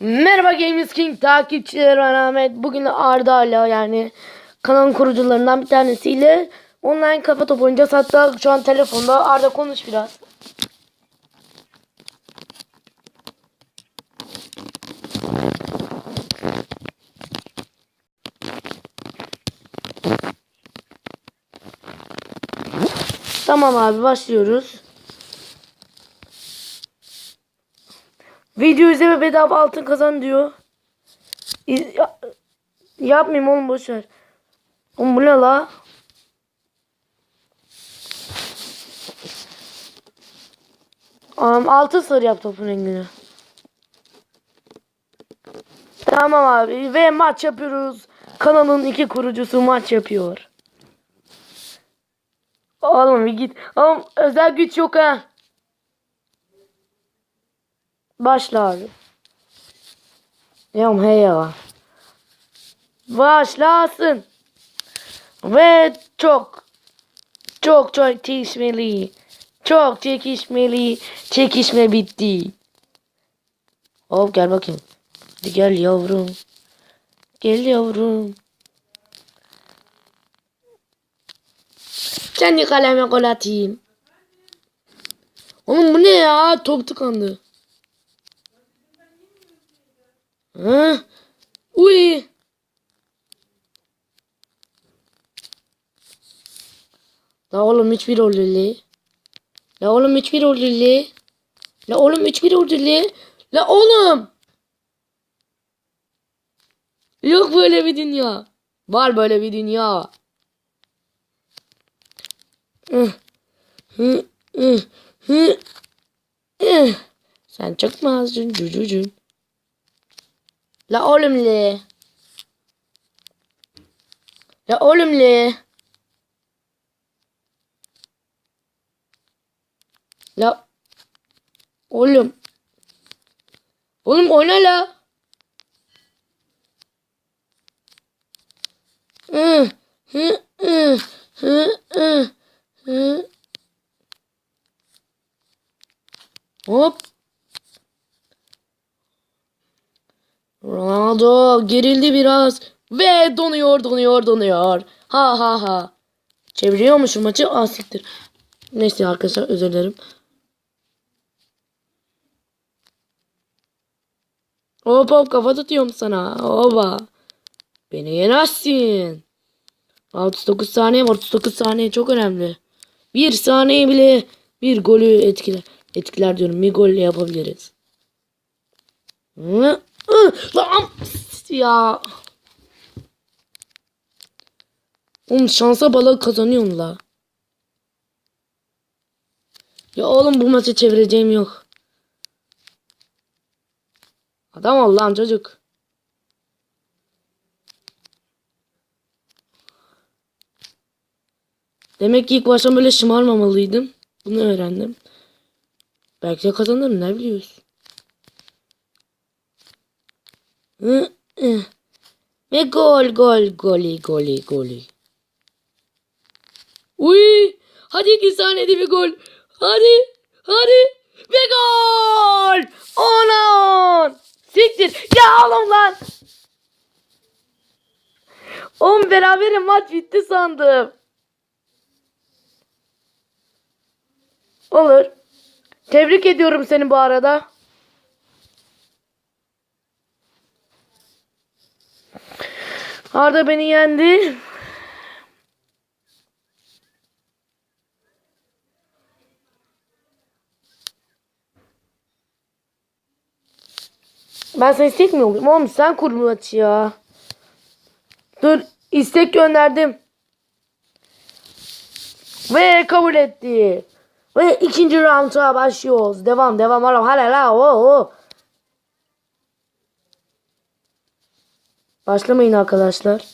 Merhaba Games King takipçileri ben Ahmet. Bugün Arda ile yani kanalın kurucularından bir tanesiyle online kafa topu oynayacağız. Hatta şu an telefonda Arda konuş biraz. Tamam abi başlıyoruz. Video izleme bedava altın kazan diyor. İz- ya- yapmayayım oğlum boşver. Oğlum bu ne la? Um, altın sarı yap topun rengini. Tamam abi ve maç yapıyoruz. Kanalın iki kurucusu maç yapıyor. Oğlum bir git. Oğlum özel güç yok ha. Başla abi. Ya hey ya. Başlasın. Ve çok çok çok çekişmeli. Çok çekişmeli. Çekişme bitti. Hop gel bakayım. Hadi gel yavrum. Gel yavrum. Kendi kaleme gol atayım. Oğlum bu ne ya? Top tıkandı. Hı? Uy. La oğlum 3-1 oldu. La oğlum 3-1 oldu. La oğlum 3-1 oldu. La oğlum. Yok böyle bir dünya. Var böyle bir dünya. Sen azcın cücücün? La oğlum le. La oğlum le. La oğlum. Oğlum oyna la. Hı hı hı hı hı hı. Ronaldo gerildi biraz ve donuyor donuyor donuyor. Ha ha ha. Çeviriyormuşum maçı. Ah siktir. Neyse arkadaşlar özür dilerim. Hop hop kafa tutuyorum sana. Oba. Beni yenersin. 69 saniye var. 39 saniye çok önemli. Bir saniye bile bir golü etkiler. Etkiler diyorum. Bir golle yapabiliriz. Hı? Lan ya. Oğlum şansa balık kazanıyorum la. Ya oğlum bu maçı çevireceğim yok. Adam ol lan çocuk. Demek ki ilk baştan böyle şımarmamalıydım. Bunu öğrendim. Belki de kazanırım ne biliyorsun. Hı, hı. Ve gol gol goli goli goli. Uy! Hadi iki saniyede bir gol. Hadi. Hadi. Ve gol. Ona on. Siktir. Ya oğlum lan. Oğlum beraber maç bitti sandım. Olur. Tebrik ediyorum seni bu arada. Arda beni yendi. Ben sana istek mi yollayayım? Oğlum sen kur maçı ya. Dur istek gönderdim. Ve kabul etti. Ve ikinci rounda başlıyoruz. Devam devam. Hala la. Oo, oo. Başlamayın arkadaşlar.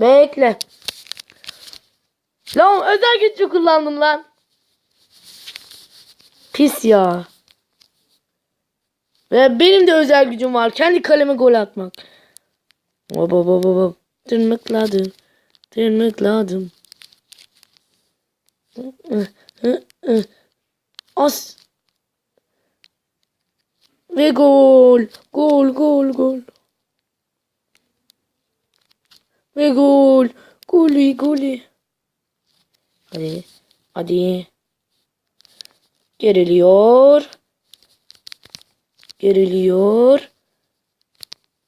Bekle. Lan özel gücü kullandım lan. Pis ya. Ve benim de özel gücüm var. Kendi kaleme gol atmak. Hop hop hop hop. Tırmıkladım. Tırmıkladım. As. Gol. Gol gol gol. Ve gol. Golü golü. Hadi. Hadi. Geriliyor. Geriliyor.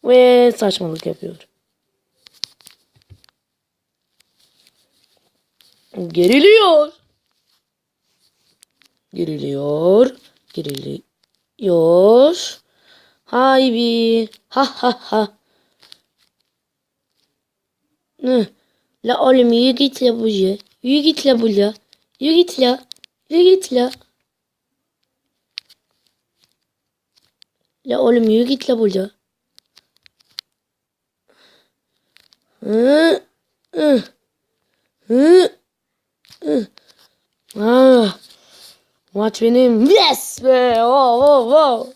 Ve saçmalık yapıyor. Geriliyor. Geriliyor. Geriliyor. Haybi. Ha ha ha. Hı. La oğlum yürü git la buraya. Yürü git la buraya. Yürü git la. Yürü git la. La oğlum yürü git la buraya. Hı. Hı. Hı. Hı. Ah. Maç benim. Yes be. Oh, oh, oh.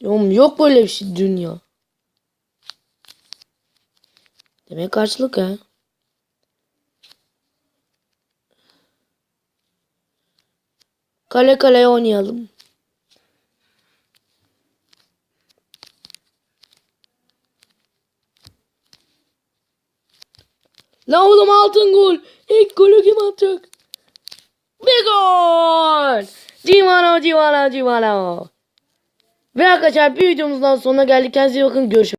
Yok, yok böyle bir şey dünya. Demek karşılık ha. Kale kale oynayalım. La oğlum altın gol. İlk golü kim atacak? Ve gol. Cimano Cimano Cimano. Ve arkadaşlar bir videomuzdan sonuna geldik. Kendinize iyi bakın. Görüşmek